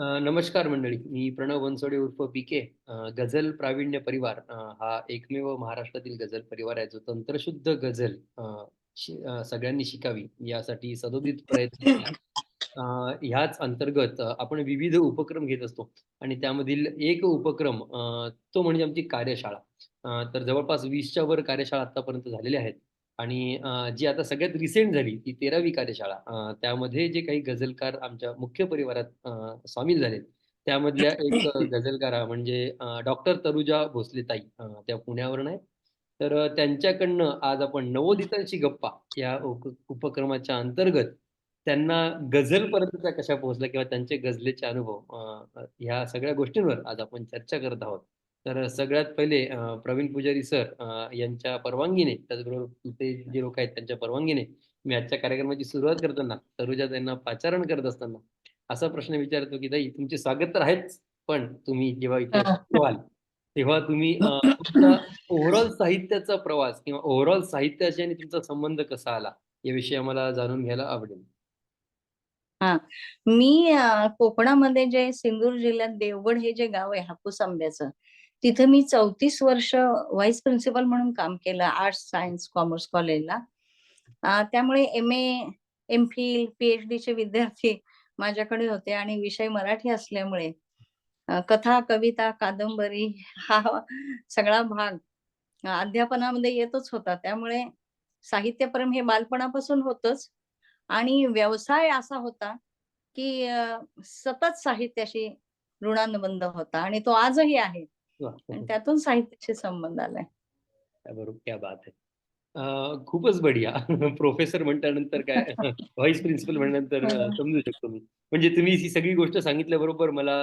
नमस्कार मंडळी. मी प्रणव बनसोडे उर्फ पी-के. गझल प्रावीण्य परिवार हा एकमेव महाराष्ट्रातील गझल परिवार आहे, जो तंत्रशुद्ध गझल सगळ्यांनी शिकावी यासाठी सदोदित प्रयत्न केला. ह्याच अंतर्गत आपण विविध उपक्रम घेत असतो आणि त्यामधील एक उपक्रम तो म्हणजे आमची कार्यशाळा. तर जवळपास 20च्या वर कार्यशाळा आत्तापर्यंत झालेल्या आहेत आणि जी आता सगळ्यात रिसेंट झाली ती 13वी कार्यशाळा. त्यामध्ये जे काही गझलकार आमच्या मुख्य परिवारात सामील झालेत, त्यामधल्या एक गझलकारा गझलकार म्हणजे डॉक्टर तरुजा भोसले ताई त्या पुण्यावरून आहेत. तर त्यांच्याकडनं आज आपण नवोदितांशी गप्पा या उपक्रमाच्या अंतर्गत त्यांना गझलपर्यंत त्या कशा पोहोचल्या किंवा त्यांचे गझलेचे अनुभव ह्या सगळ्या गोष्टींवर आज आपण चर्चा करत आहोत. तर सगळ्यात पहिले प्रवीण पुजारी सर यांच्या परवानगीने त्याचबरोबर इथे जे लोक आहेत त्यांच्या परवानगीने मी आजच्या कार्यक्रमाची सुरुवात करताना तनुजा त्यांना पाचारण करत असताना असा प्रश्न विचारतो, की ताई तुमचे स्वागत तर आहेच, पण तुम्ही जेव्हा इथे व्हाल, तेव्हा तुम्ही तुमचा ओव्हरऑल साहित्याचा प्रवास किंवा ओव्हरऑल साहित्याशी आणि तुमचा संबंध कसा आला, याविषयी आम्हाला जाणून घ्यायला आवडेल. हां. मी कोकणामध्ये जे सिंधूर जिल्ह्यात देवगड हे जे गाव आहे हापूस आंब्याचं, तिथं मी 34 वर्ष व्हाईस प्रिन्सिपल म्हणून काम केलं आर्ट्स, सायन्स, कॉमर्स कॉलेजला. त्यामुळे एम-ए, एम-फिल, पी-एच-डीचे विद्यार्थी माझ्याकडे होते आणि विषय मराठी असल्यामुळे कथा, कविता, कादंबरी हा सगळा भाग अध्यापनामध्ये येतच होता. त्यामुळे साहित्यप्रेम हे बालपणापासून होतच आणि व्यवसाय असा होता, की सतत साहित्याशी ऋणानुबंध होता आणि तो आजही आहे आणि त्यातून साहित्याशी संबंध आलाय. क्या बरो क्या बात है! अ, खूपच बढिया. प्रोफेसर म्हटल्यानंतर काय व्हाईस प्रिन्सिपल म्हटल्यानंतर हं. समजू शकतो मी. म्हणजे तुम्ही ही सगळी गोष्ट सांगितल्याबरोबर मला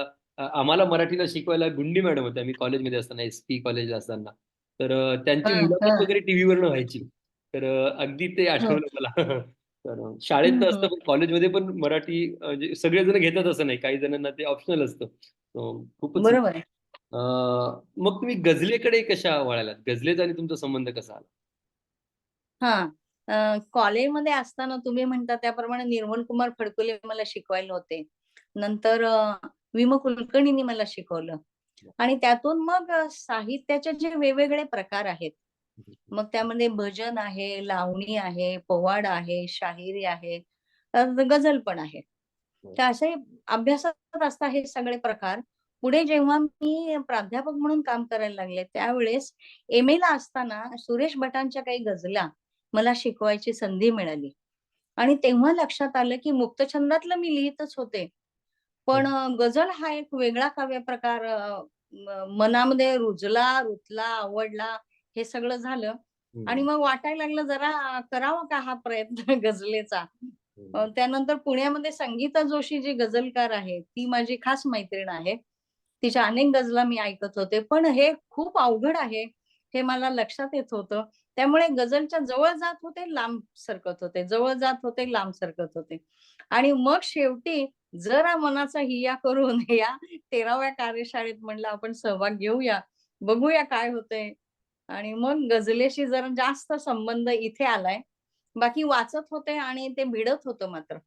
आम्हाला मराठीला शिकवायला गुंडी मॅडम होत्या. मी कॉलेजमध्ये असताना, एस-पी कॉलेजला असताना. तर त्यांची मुलाखत. वगैरे टीव्हीवरनं व्हायची. तर अगदी ते हं. आठवलं मला. तर शाळेत तर. असतं, पण कॉलेजमध्ये पण मराठी म्हणजे सगळेजण घेतात असं नाही. काही जणांना ते ऑप्शनल असतं. खूपच बरोबर आहे. मग तुम्ही गझलेकडे कशा वळालात? गझलेचा आणि तुमचा संबंध कसा आला? हा कॉलेजमध्ये असताना तुम्ही म्हणता त्याप्रमाणे निर्मल कुमार फडकुले मला शिकवायला होते. नंतर वि.म. कुलकर्णींनी मला शिकवलं आणि त्यातून मग साहित्याचे जे वेगवेगळे प्रकार आहेत. मग त्यामध्ये भजन आहे, लावणी आहे, पोवाडा आहे, शाहिरी आहे, गझल पण आहे. तर असे अभ्यासात असतात हे सगळे प्रकार. पुढे जेव्हा मी प्राध्यापक म्हणून काम करायला लागले, त्यावेळेस एम-एला असताना सुरेश भटांच्या काही गझला मला शिकवायची संधी मिळाली आणि तेव्हा लक्षात आलं, की मुक्तछंदातलं मी लिहीतच होते. पण गझल हा एक वेगळा काव्यप्रकार अ, म मनामध्ये रुजला, रुतला, आवडला हे सगळं झालं आणि मग वाटायला लागलं जरा करावा का हा प्रयत्न गझलेचा. हं. त्यानंतर पुण्यामध्ये संगीता जोशी जी गझलकार आहे, ती माझी खास मैत्रीण आहे. तिच्या अनेक गजला मी ऐकत होते. पण हे खूप अवघड आहे, हे मला लक्षात येत होतं. त्यामुळे गझलच्या जवळ जात होते, लांब सरकत होते, जवळ जात होते, लांब सरकत होते. आणि मग शेवटी जरा मनाचा हिया करून या 13व्या कार्यशाळेत म्हणलं आपण सहभाग घेऊया, बघूया काय होतंय. आणि मग गझलेशी जरा जास्त संबंध इथे आलाय. बाकी वाचत होते आणि ते भिडत होतं मात्र.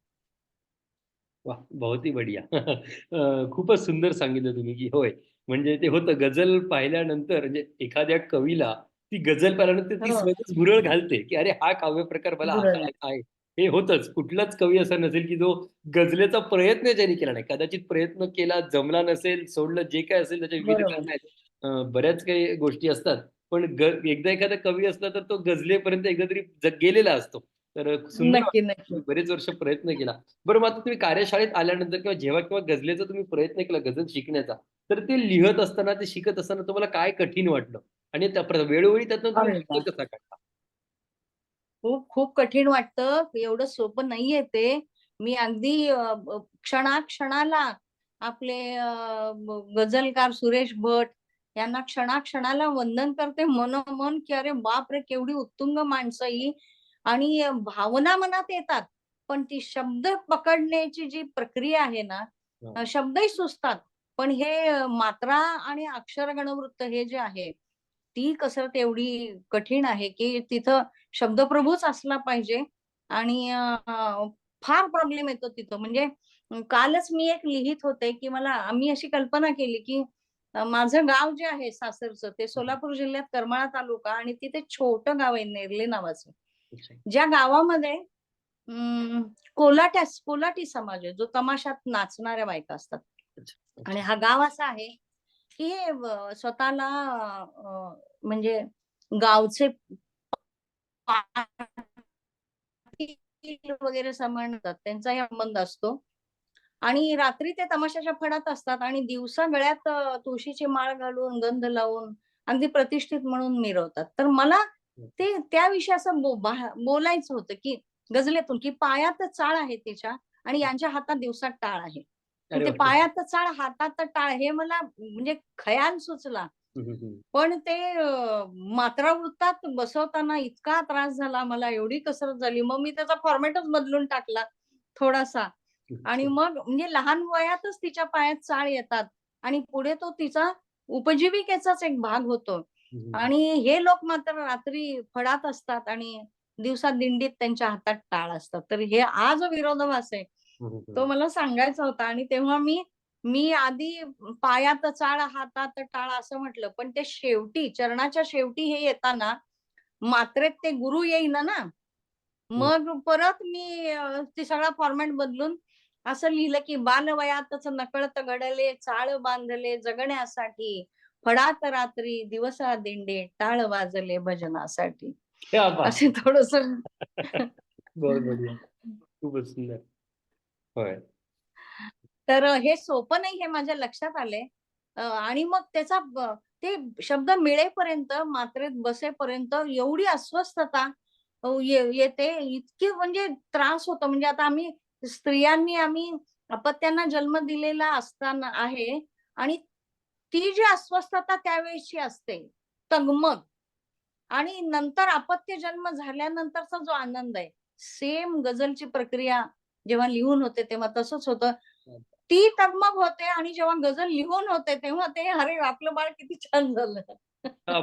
वाह! बहुत ही बढ़िया. खूपच सुंदर सांगितलं तुम्ही, की होय, म्हणजे ते होतं गझल पाहिल्यानंतर म्हणजे एखाद्या कवीला ती गझल पाहिल्यानंतर ती हो, स्वतःच भुरळ घालते, की अरे हा काव्यप्रकार मला बुरळला. हाताळायचा आहे. हे होतंच. कुठलाच कवी असा नसेल, की जो गझलेचा प्रयत्न ज्याने केला नाही. कदाचित प्रयत्न केला, जमला नसेल, सोडलं जे काही असेल त्याचे विविध. कारणं आहेत. बऱ्याच काही गोष्टी असतात. पण एकदा एखादा कवी असला तर तो गझलेपर्यंत एकदा तरी गेलेला असतो. तर सुंदर बरेच वर्ष प्रयत्न केला. बरं मग आता तुम्ही कार्यशाळेत आल्यानंतर किंवा जेव्हा केव्हा गझलेचा तुम्ही प्रयत्न केला गझल शिकण्याचा, तर ते लिहत असताना, ते शिकत असताना तुम्हाला काय कठीण वाटलं? आणि वेळोवेळी त्यातून! कसा काढला? खूप खूप कठीण वाटतं. एवढं सोपं नाहीये ते. मी अगदी क्षणाक्षणाला आपले गझलकार सुरेश भट यांना क्षणाक्षणाला वंदन करते मनोमन, की अरे बापरे! केवढी उत्तुंग माणसं ही आणि भावना मनात येतात. पण ती शब्द पकडण्याची जी प्रक्रिया आहे ना, हां. शब्दही सुचतात. पण हे मात्रा आणि अक्षर गणवृत्त हे जे आहे, ती कसरत एवढी कठीण आहे, की तिथं शब्दप्रभूच असला पाहिजे आणि फार प्रॉब्लेम येतो तिथं. म्हणजे कालच मी एक लिहित होते, की मला आम्ही अशी कल्पना केली, की माझं गाव जे आहे सासरचं ते सोलापूर जिल्ह्यात करमाळा तालुका आणि तिथे छोटं गाव आहे नेर्ले नावाचं. ज्या गावामध्ये अं, कोलाट्यास कोलाटी समाज आहे, जो तमाशात नाचणाऱ्या बायका असतात. आणि. हा गाव असा आहे, की हे स्वतःला म्हणजे गावचे वगैरे समजतात. त्यांचा संबंध असतो. आणि रात्री ते तमाशाच्या फडात असतात आणि दिवसा गळ्यात अ, तुळशीची माळ घालून, गंध लावून अगदी प्रतिष्ठित म्हणून मिरवतात. तर मला ते त्याविषयी असं बोलायचं होतं, की गझलेतून, की पायात चाळ आहे तिच्या आणि यांच्या हातात दिवसा टाळ आहे. ते! पायात चाळ, हातात टाळ हे मला म्हणजे खयाल सुचला. पण ते अ, मात्रावृत्तात बसवताना इतका त्रास झाला मला, एवढी कसरत झाली. मग मी त्याचा फॉर्मॅटच बदलून टाकला थोडासा. आणि. मग म्हणजे लहान वयातच तिच्या पायात चाळ येतात आणि पुढे तो तिचा उपजीविकेचाच एक भाग होतो. आणि हे लोक मात्र रात्री फडात असतात आणि दिवसा दिंडीत त्यांच्या हातात टाळ असतात. तर हे हा जो विरोधाभास आहे, तो. मला सांगायचा होता आणि तेव्हा मी मी आधी पायात चाळ, हातात टाळ असं म्हटलं. पण ते शेवटी चरणाच्या शेवटी हे येताना मात्रेत ते गुरु येईना ना. मग परत मी ते सगळा फॉर्मॅट बदलून असं लिहिलं, की बालवयातच नकळत घडले चाळ बांधले जगण्यासाठी. फडात रात्री दिवसा दिंडे टाळ वाजले भजनासाठी. असे! थोडंसं बहुत बढ़िया. खूपच सुंदर. होय. तर हे सोपं नाही हे माझ्या लक्षात आलंय. अ, आणि मग त्याचा ते शब्द मिळेपर्यंत, मात्रेत बसेपर्यंत एवढी अस्वस्थता येते, इतकी म्हणजे त्रास होतो. म्हणजे आता आम्ही स्त्रियांनी आम्ही अपत्यांना जन्म दिलेला असताना आहे आणि ती जी अस्वस्थता त्यावेळेसची असते, तगमग आणि नंतर अपत्य जन्म झाल्यानंतरचा जो आनंद आहे, सेम गझलची प्रक्रिया जेव्हा लिहून होते तेव्हा तसंच होतं. ती तगमग होते आणि जेव्हा गझल लिहून होते तेव्हा ते अरे आपलं बाळ किती छान झालं.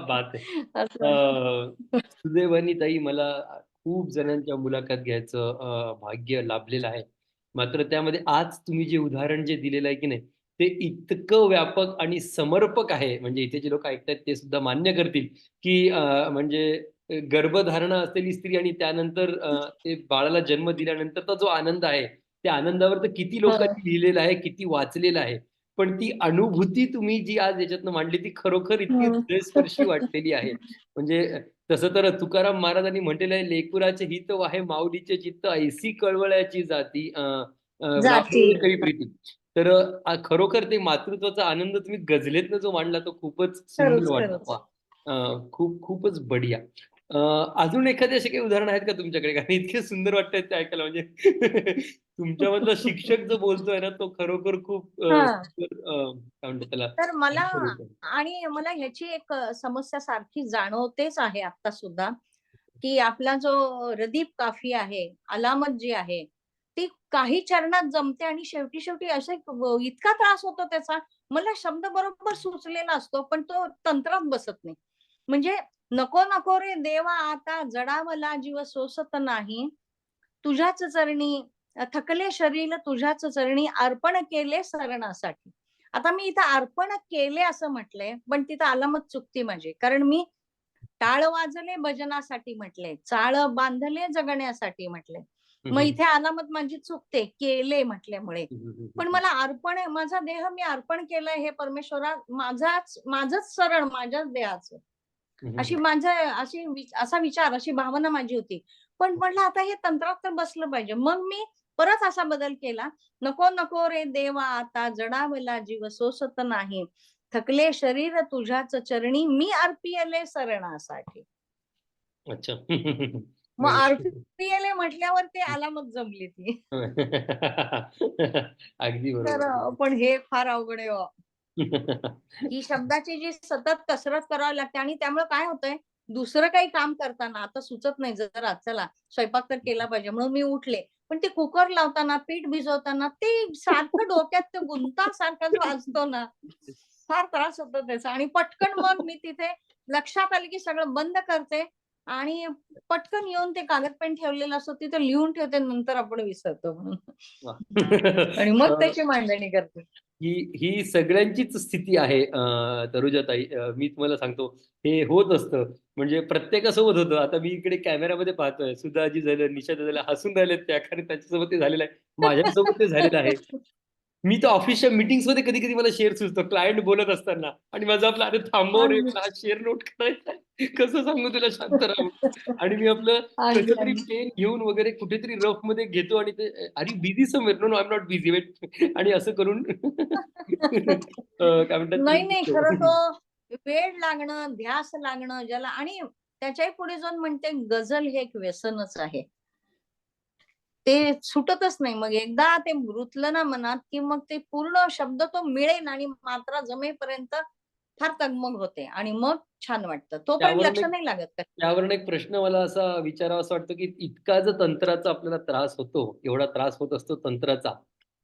बात सुदैवाने ताई मला खूप जणांच्या मुलाखत घ्यायचं भाग्य लाभलेलं आहे. मात्र त्यामध्ये आज तुम्ही जे उदाहरण जे दिलेलं आहे की नाही, ते इतकं व्यापक आणि समर्पक आहे. म्हणजे इथे जे लोक ऐकतायत ते सुद्धा मान्य करतील, की म्हणजे गर्भधारणा असलेली स्त्री आणि त्यानंतर ते बाळाला जन्म दिल्यानंतरचा जो आनंद आहे, त्या आनंदावर तर किती हं. लोकांनी लिहिलेलं आहे, किती वाचलेलं आहे. पण ती अनुभूती तुम्ही जी आज याच्यातनं मांडली ती खरोखर इतकी हं. हृदयस्पर्शी वाटलेली आहे. म्हणजे तसं तर तुकाराम महाराजांनी म्हटलेलं आहे, "लेकराचे हित वाहे माऊलीचे चित्त, ऐसी कळवळ्याची जाती प्रीती." तर खरोखर ते मातृत्वाचा आनंद तुम्ही गझलेतनं जो मांडला तो खूपच सुंदर वाटला. खूप खूपच बढिया. अजून एखादी अशी काही उदाहरणं आहेत का तुमच्याकडे? कारण इतके सुंदर वाटतायत ते ऐकायला म्हणजे तुमच्यामधला शिक्षक जो बोलतोय ना, तो खरोखर खूप त्याला तर मला. आणि मला ह्याची एक समस्या सारखी जाणवतेच आहे आता सुद्धा, की आपला जो रदीफ काफी आहे, अलामत जी आहे, काही चरणात जमते आणि शेवटी-शेवटी असे इतका त्रास होतो त्याचा. मला शब्द बरोबर सुचलेला असतो, पण तो तंत्रात बसत नाही. म्हणजे नको नको रे देवा आता जडावला जीव सोसत नाही. तुझ्याच चरणी थकले शरीर तुझ्याच चरणी अर्पण केले सरणासाठी. आता मी इथं अर्पण केले असं म्हटलंय, पण तिथं आलमत चुकती माझी. कारण मी टाळ वाजले भजनासाठी म्हटले, चाळ बांधले जगण्यासाठी म्हटले. मग. इथे अलामत माझी चुकते, केले म्हटल्यामुळे. पण. मला अर्पण माझा देह मी अर्पण केलाय हे परमेश्वरा माझाच माझंच शरण माझ्याच देहाचं. अशी. माझ्या अशी असा विचार, अशी भावना माझी होती. पण म्हटलं आता हे तंत्रात तर बसलं पाहिजे. मग मी परत असा बदल केला. नको नको रे देवा आता जडावला जीव सोसत नाही. थकले शरीर तुझ्याच चरणी मी अर्पियले सरणासाठी. अच्छा. मग. अर्पियले म्हटल्यावर ते अलामत जमली ती. अगदी तर बरोबर. पण हे फार अवघड आहे हो. ही शब्दाची जी सतत कसरत करावी लागते आणि त्यामुळे काय होतंय, दुसरं काही काम करताना आता सुचत नाही जरा चला स्वयंपाक तर केला पाहिजे म्हणून मी उठले. पण ते कुकर लावताना, पीठ भिजवताना ते सारखं डोक्यात ते गुंतासारखाच वाजतो ना, फार त्रास होतो त्याचा आणि पटकन मग मी तिथे लक्षात आलं की सगळं बंद करते आणि पटकन येऊन ते कागद पेन ठेवलेलं असतं तिथे लिहून ठेवते नंतर आपण विसरतो म्हणून. आणि मग त्याची मांडणी करते. ही ही सगळ्यांचीच स्थिती आहे अं, मी तुम्हाला सांगतो हे होत असतं. म्हणजे प्रत्येकासोबत होतं. आता मी इकडे कॅमेरामध्ये पाहतोय. सुधाजी झालं निशादा झालं हसून राहिलेत त्या कारण त्यांच्यासोबत ते झालेलं आहे. माझ्यासोबत ते झालेलं आहे. मी तर ऑफिसच्या मीटिंग्समध्ये कधी कधी मला शेअर सुचतो. क्लायंट बोलत असताना. आणि माझं आपलं अरे थांबव रे मला हा शेअर नोट करायचा कसं सांगू तुला शांत राहू. आणि मी आपलं आणि- कसं तरी पेन घेऊन वगैरे कुठेतरी रफमध्ये घेतो आणि ते अरे busy somewhere no no I am not busy wait आणि असं करून. काय म्हणतात नाही नाही. खरं तो वेळ लागणं ध्यास लागणं ज्याला आणि त्याच्याही पुढे जाऊन म्हणते गझल हे एक व्यसनच आहे. ते सुटतच नाही. मग एकदा ते रुतलं ना मनात की मग ते पूर्ण शब्द तो मिळेल आणि मात्रा जमेपर्यंत फार तगमग होते आणि मग छान वाटतं. तोपर्यंत त्यावरून लक्ष नाही लागत त्यावरून एक प्रश्न मला असा विचारावा असं वाटतं की इतका जर तंत्राचा आपल्याला त्रास होतो एवढा त्रास होत असतो तंत्राचा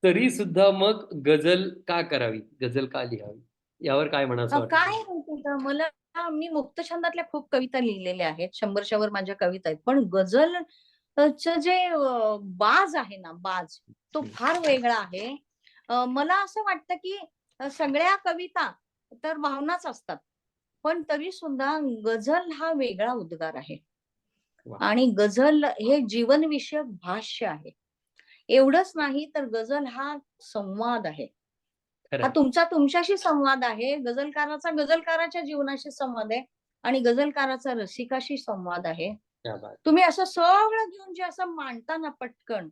तरी सुद्धा मग गझल का करावी? गझल का लिहावी? यावर काय वाटतं काय मला मी मुक्त छंदातल्या खूप कविता लिहिलेल्या आहेत. शंभरच्या वर माझ्या कविता आहेत. पण गझल जे बाज आहे ना बाज तो. फार वेगळा आहे. मला असं वाटतं की सगळ्या कविता तर भावनाच असतात. पण तरी सुद्धा गझल हा वेगळा उद्गार आहे. आणि गझल हे जीवनविषयक भाष्य आहे. एवढंच नाही तर गझल हा संवाद आहे. हा. तुमचा तुमच्याशी संवाद आहे. गझलकाराचा गझलकाराच्या जीवनाशी संवाद आहे. आणि गझलकाराचा रसिकाशी संवाद आहे. तुम्ही असं सगळं घेऊन जे असं मांडता ना पटकन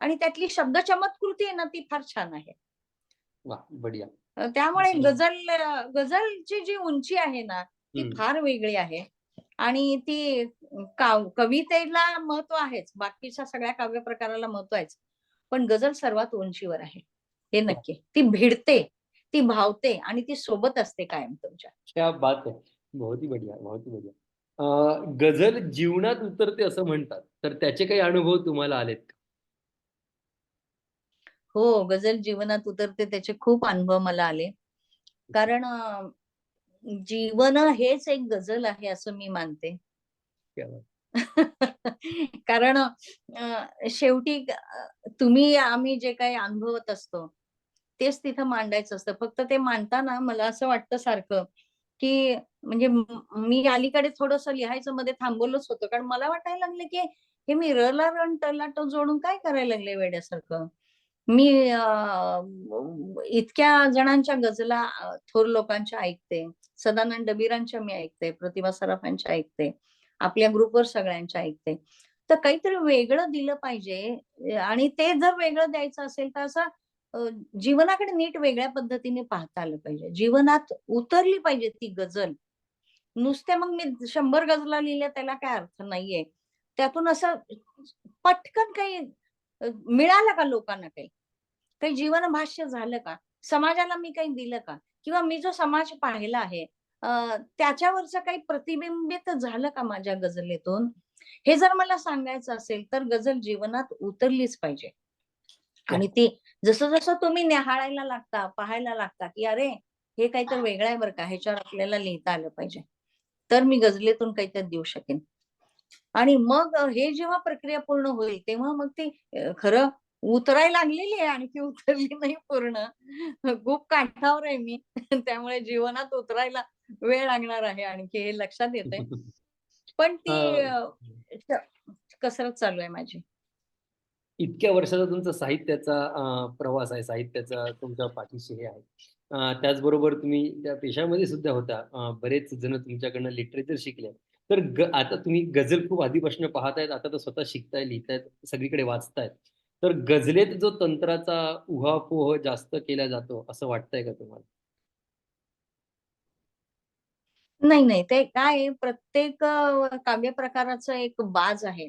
आणि त्यातली शब्द चमत्कृती आहे ना ती फार छान आहे. त्यामुळे. गझल अ, गझलची जी उंची आहे ना ती. फार वेगळी आहे. आणि ती काव कवितेला महत्त्व आहेच बाकीच्या सगळ्या काव्य प्रकाराला महत्त्व आहेच. पण गझल सर्वात उंचीवर आहे. हे नक्की. ती भिडते ती भावते आणि ती सोबत असते कायम तुमच्या. क्या बात बहुत ही बढिया बहुत ही बढिया. गझल जीवनात उतरते असं म्हणतात. तर त्याचे काही अनुभव तुम्हाला आलेत का? हो गझल जीवनात उतरते त्याचे खूप अनुभव मला आले. कारण जीवन हेच एक गझल आहे असं मी मानते. कारण शेवटी तुम्ही आम्ही जे काही अनुभवत असतो तेच तिथं मांडायचं असतं. फक्त ते मांडताना मला असं वाटतं सारखं की म्हणजे मी अलीकडे थोडस लिहायचं मध्ये थांबवलंच होतं. कारण मला वाटायला लागलं की हे मी रला रन रण ट जोडून काय करायला लागले वेड्यासारखं? मी इतक्या जणांच्या गजला थोर लोकांच्या ऐकते. सदानंद डबीरांच्या मी ऐकते. प्रतिभा सराफांच्या ऐकते. आपल्या ग्रुपवर सगळ्यांच्या ऐकते. तर काहीतरी वेगळं दिलं पाहिजे. आणि ते जर वेगळं द्यायचं असेल तर असं जीवनाकडे नीट वेगळ्या पद्धतीने पाहता आलं पाहिजे. जीवनात उतरली पाहिजे ती गजल नुसत्या मग मी शंभर गझला लिहिल्या त्याला काय अर्थ नाहीये. त्यातून असं पटकन काही मिळालं का लोकांना काही? काही जीवन भाष्य झालं का? समाजाला मी काही दिलं का? किंवा मी जो समाज पाहिला आहे त्याच्यावरचं काही प्रतिबिंबित झालं का माझ्या गझलेतून? हे जर मला सांगायचं असेल तर गझल जीवनात उतरलीच पाहिजे. आणि ती जसं जसं तुम्ही निहाळायला लागता पाहायला लागता की अरे हे काहीतरी वेगळं आहे बरं का ह्याच्यावर आपल्याला लिहिता आलं पाहिजे. तर मी गझलेतून काहीतरी देऊ शकेन. आणि मग हे जेव्हा प्रक्रिया पूर्ण होईल तेव्हा मग ती खरं उतरायला लागलेली आहे आणखी उतरली नाही पूर्ण. खूप काठावर आहे मी. त्यामुळे जीवनात उतरायला वेळ लागणार आहे आणखी हे लक्षात येते पण ती कसरत चालू आहे माझी. इतक्या वर्षाचा तुमचा साहित्याचा प्रवास आहे साहित्याचा तुमच्या पाठीशी हे आहे. त्याचबरोबर तुम्ही त्या पेशामध्ये सुद्धा होता. बरेच जण तुमच्याकडनं लिटरेचर शिकले. तर ग आता तुम्ही गझल खूप आधीपासून पाहतायत आता तर स्वतः शिकताय लिहितायत सगळीकडे वाचतायत. तर गझलेत जो तंत्राचा उहापोह जास्त केला जातो असं वाटतंय का तुम्हाला? नाही नाही. ते काय प्रत्येक काव्य प्रकाराचं एक बाज आहे.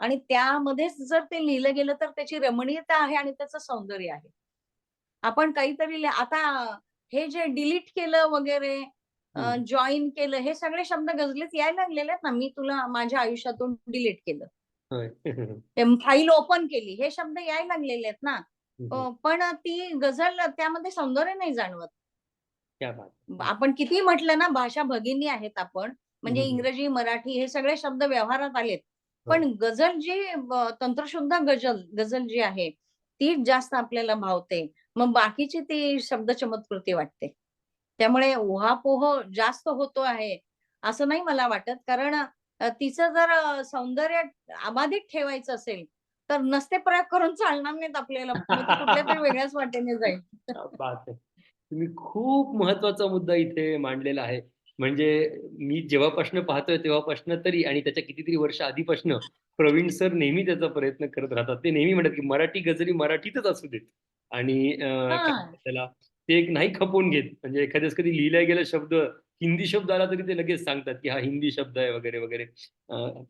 आणि त्यामध्येच जर ते लिहिलं गेलं तर त्याची रमणीयता आहे आणि त्याचं सौंदर्य आहे. आपण काहीतरी आता हे जे डिलीट केलं वगैरे. जॉईन केलं हे सगळे शब्द गझलेत यायला लागलेले आहेत ना. मी तुला माझ्या आयुष्यातून डिलीट केलं. फाईल ओपन केली हे शब्द यायला लागलेले आहेत ना. पण ती गझल त्यामध्ये सौंदर्य नाही जाणवत. आपण किती म्हटलं ना भाषा भगिनी आहेत आपण म्हणजे. इंग्रजी मराठी हे सगळे शब्द व्यवहारात आलेत. हो. पण गझल जी तंत्रशुद्ध गझल गझल जी आहे तीच जास्त आपल्याला भावते. मग बाकीची ती शब्द चमत्कृती वाटते. त्यामुळे उहापोह जास्त होतो आहे असं नाही मला वाटत. कारण तिचं जर सौंदर्य अबाधित ठेवायचं असेल तर नसते प्रयोग करून चालणार नाहीत आपल्याला. कुठल्या तरी वेगळ्याच वाटेने जाईल. तुम्ही खूप महत्त्वाचा मुद्दा इथे मांडलेला आहे. म्हणजे मी जेव्हापासनं पाहतोय तेव्हापासनं तरी आणि त्याच्या कितीतरी वर्ष आधीपासनं प्रवीण सर नेहमी त्याचा प्रयत्न करत राहतात. ते नेहमी म्हणतात, की मराठी गझली मराठीतच असू देत आणि त्याला ते एक नाही खपवून घेत. म्हणजे एखाद्यास कधी लिहिला गेला शब्द हिंदी शब्द आला तरी ते लगेच सांगतात, की हा हिंदी शब्द आहे वगैरे, वगैरे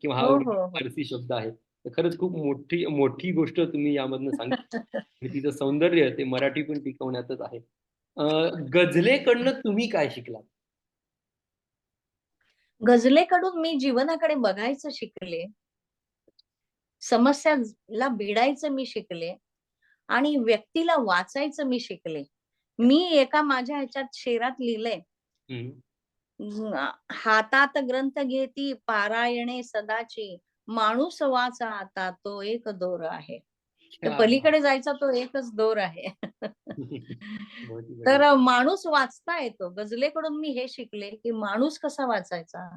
किंवा हा हो हो फारसी शब्द आहे. तर खरंच खूप मोठी मोठी गोष्ट तुम्ही यामधनं सांगितली. तिचं सौंदर्य ते मराठी पण टिकवण्यातच आहे. गझलेकडनं तुम्ही काय शिकलात? गझलेकडून मी जीवनाकडे बघायचं शिकले समस्याला भिडायचं मी शिकले आणि व्यक्तीला वाचायचं मी शिकले. मी एका माझ्या ह्याच्यात शेरात लिहिलंय. हातात ग्रंथ घेती पारायणे सदाची माणूस वाचा आता तो एक दोर आहे. तर पलीकडे जायचा तो एकच दोर आहे. तर माणूस वाचता येतो गझलेकडून मी हे शिकले की माणूस कसा वाचायचा?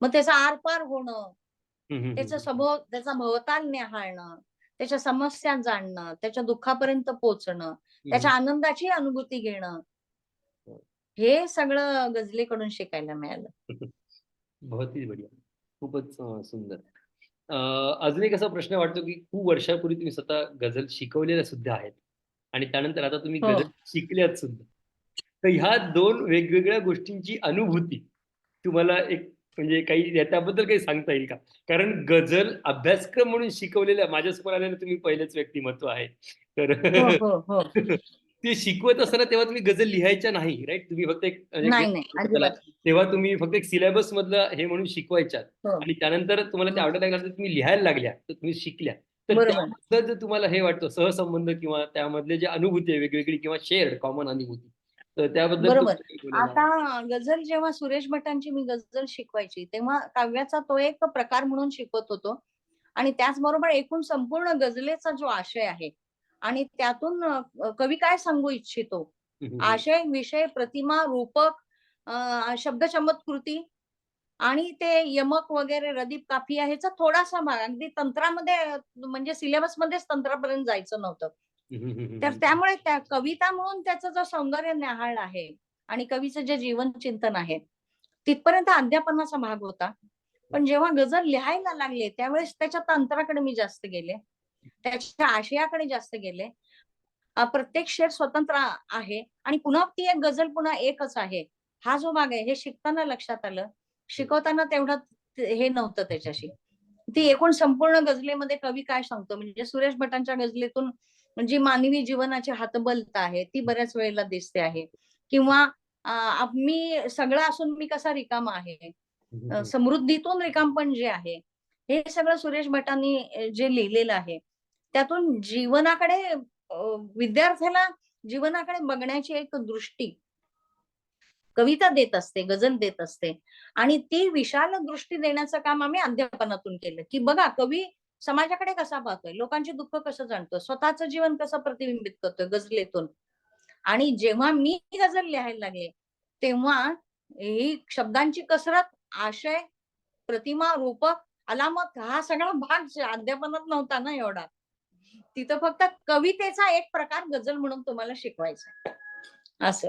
मग त्याचा आरपार होणं त्याचं. सभो त्याचा भवताल न्याहाळणं त्याच्या समस्या जाणणं त्याच्या दुःखापर्यंत पोहोचणं त्याच्या आनंदाची अनुभूती घेणं हो. हे सगळं गझलेकडून शिकायला मिळालं बहुत ही बढ़िया. खूपच सुंदर. अजून एक असा प्रश्न वाटतो, की खूप वर्षापूर्वी तुम्ही स्वतः गझल शिकवलेल्या सुद्धा आहेत आणि त्यानंतर आता तुम्ही हो. गझल शिकल्यात सुद्धा. तर ह्या 2 वेगवेगळ्या गोष्टींची अनुभूती तुम्हाला एक म्हणजे काही त्याबद्दल काही सांगता येईल का? कारण गझल अभ्यासक्रम म्हणून शिकवलेल्या माझ्यासमोर आलेलं तुम्ही पहिलेच व्यक्तिमत्व आहे. तर हो हो हो ते शिकवत असताना तेव्हा तुम्ही गझल लिहायच्या नाही, राइट? तुम्ही फक्त एक म्हणजे नाही नाही तेव्हा तुम्ही फक्त एक सिलेबस मधलं हे म्हणून शिकवायच्यात हो आणि त्यानंतर तुम्हाला ते हं. लागलं तर तुम्ही लिहायला लागल्या, तर तुम्ही शिकल्या. तर जर तुम्हाला हे वाटतं सहसंबंध किंवा त्यामधले जे अनुभूती आहे वेगवेगळी किंवा शेअर्ड कॉमन अनुभूती. तर त्याबद्दल बरोबर. आता गझल जेव्हा सुरेश भटांची मी गझल शिकवायची तेव्हा काव्याचा तो एक प्रकार म्हणून शिकवत होतो. आणि त्याचबरोबर एकूण संपूर्ण गझलेचा जो आशय आहे आणि त्यातून अ, कवी काय सांगू इच्छितो. आशय विषय प्रतिमा रूपक अ, शब्द चमत्कृती आणि ते यमक वगैरे रदीप काफिया ह्याचा थोडासा भाग. अगदी तंत्रामध्ये अ, म्हणजे सिलेबस मध्येच तंत्रापर्यंत जायचं नव्हतं. तर त्यामुळे त्या कविता म्हणून त्याचं जो सौंदर्य न्याहाळ आहे आणि कवीचं जे जीवन चिंतन आहे तिथपर्यंत अध्यापनाचा भाग होता. पण जेव्हा गझल लिहायला लागले त्यावेळेस त्याच्या तंत्राकडे मी जास्त गेले. त्याच्या आशयाकडे जास्त गेले. प्रत्येक शेर स्वतंत्र आहे आणि पुन्हा ती एक गझल पुन्हा एकच आहे. हा जो भाग आहे हे शिकताना लक्षात आलं. शिकवताना तेवढं हे नव्हतं त्याच्याशी. ती एकूण संपूर्ण गझलेमध्ये कवी काय सांगतो? म्हणजे सुरेश भटांच्या गझलेतून जी मानवी जीवनाची हातबलता आहे ती बऱ्याच वेळेला दिसते आहे. किंवा मी सगळं असून मी कसा रिकामा आहे. समृद्धीतून रिकामपण जे आहे हे सगळं सुरेश भटांनी जे लिहिलेलं आहे त्यातून जीवनाकडे विद्यार्थ्याला जीवनाकडे बघण्याची एक दृष्टी कविता देत असते गझल देत असते. आणि ती विशाल दृष्टी देण्याचं काम आम्ही अध्यापनातून केलं. की बघा कवी समाजाकडे कसा पाहतोय? लोकांचे दुःख कसं जाणतोय? स्वतःचं जीवन कसं प्रतिबिंबित करतोय गझलेतून? आणि जेव्हा मी गझल लिहायला लागले तेव्हा ही शब्दांची कसरत आशय प्रतिमा रूपक अलामत हा सगळा भाग अध्यापनात नव्हता ना एवढा. तिथं फक्त कवितेचा एक प्रकार गझल म्हणून तुम्हाला शिकवायचा असं.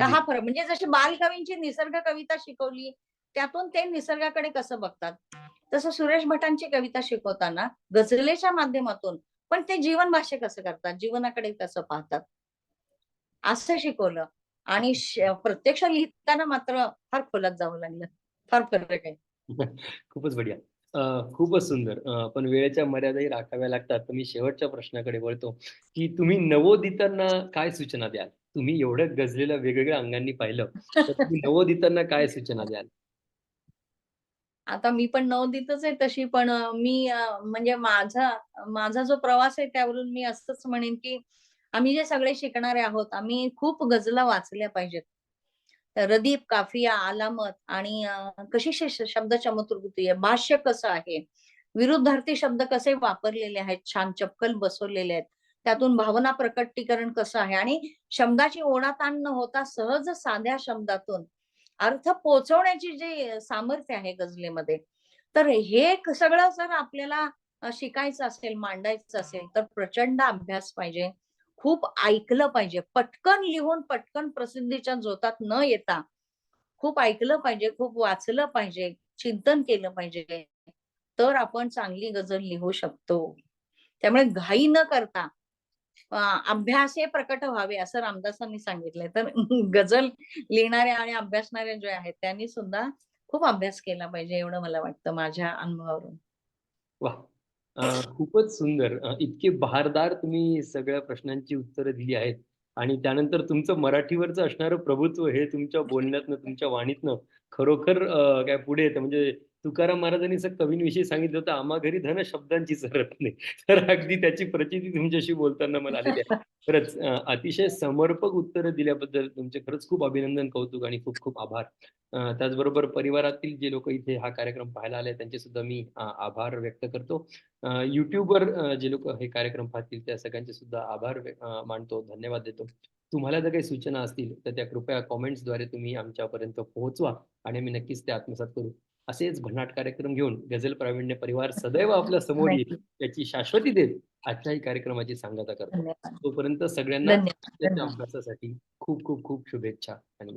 हा फरक म्हणजे जशी बालकवींची निसर्ग कविता शिकवली त्यातून ते निसर्गाकडे कसं बघतात? तसं सुरेश भटांची कविता शिकवताना गझलेच्या माध्यमातून पण ते जीवन भाष्य कसं करतात जीवनाकडे कसं पाहतात असं शिकवलं आणि प्रत्यक्ष लिहिताना मात्र फार खोलात जावं लागलं फार फरक आहे खूपच बढिया. खूपच सुंदर. पण वेळेच्या मर्यादाही राखाव्या लागतात. तर मी शेवटच्या प्रश्नाकडे वळतो, की तुम्ही नवोदितांना काय सूचना द्याल? तुम्ही एवढं गजलेलं वेगवेगळ्या अंगांनी पाहिलं, तर तुम्ही नवोदितांना काय सूचना द्याल? आता मी पण नवोदितच आहे तशी पण मी म्हणजे माझा माझा जो प्रवास आहे त्यावरून मी असंच म्हणेन की आम्ही जे सगळे शिकणारे आहोत आम्ही खूप गझला वाचल्या पाहिजेत. रदीप काफिया आलामत आणि कशी शब्द चमत्कृती आहे भाष्य कसं आहे विरुद्धार्थी शब्द कसे वापरलेले आहेत छान चपकल बसवलेले आहेत त्यातून भावना प्रकटीकरण कसं आहे आणि शब्दाची ओढाताण न होता सहज साध्या शब्दातून अर्थ पोचवण्याची जे सामर्थ्य आहे गझलेमध्ये तर हे सगळं जर आपल्याला शिकायचं असेल मांडायचं असेल तर प्रचंड अभ्यास पाहिजे. खूप ऐकलं पाहिजे. पटकन लिहून पटकन प्रसिद्धीच्या जोतात न येता खूप ऐकलं पाहिजे खूप वाचलं पाहिजे चिंतन केलं पाहिजे तर आपण चांगली गझल लिहू शकतो. त्यामुळे घाई न करता अभ्यास हे प्रकट व्हावे असं रामदासांनी सांगितलंय. तर गझल लिहिणाऱ्या आणि अभ्यासणाऱ्या जे आहेत त्यांनी सुद्धा खूप अभ्यास केला पाहिजे एवढं मला वाटतं माझ्या अनुभवावरून. वा खूपच सुंदर. इतके बहारदार तुम्ही सगळ्या प्रश्नांची उत्तरं दिली आहेत आणि त्यानंतर तुमचं मराठीवरचं असणारं प्रभुत्व हे तुमच्या बोलण्यातनं तुमच्या वाणीतनं खरोखर काय पुढे येतं. म्हणजे तुकाराम महाराजांनी कवींविषयी सांगितलं होतं आम्हा घरी धन शब्दांची सरत नाही. तर अगदी त्याची प्रचिती तुमच्याशी बोलताना मला आलेली आहे. खरंच अतिशय समर्पक उत्तरं दिल्याबद्दल तुमचे खरंच खूप अभिनंदन कौतुक आणि खूप खूप आभार. त्याचबरोबर परिवारातील जे लोक इथे हा कार्यक्रम पाहायला आले त्यांचे सुद्धा मी आभार व्यक्त करतो. युट्यूबवर जे लोक हे कार्यक्रम पाहतील त्या सगळ्यांचे सुद्धा आभार मानतो धन्यवाद देतो. तुम्हाला जर काही सूचना असतील तर त्या कृपया कॉमेंट्सद्वारे तुम्ही आमच्यापर्यंत पोहोचवा आणि आम्ही नक्कीच ते आत्मसात करू. असेच भन्नाट कार्यक्रम घेऊन गझल प्रावीण्य परिवार सदैव आपल्यासमोर येईल नक्की. याची शाश्वती देत आजच्याही कार्यक्रमाची सांगता करतो. तोपर्यंत सगळ्यांना अभ्यासासाठी खूप खूप खूप शुभेच्छा आणि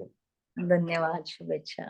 धन्यवाद. शुभेच्छा.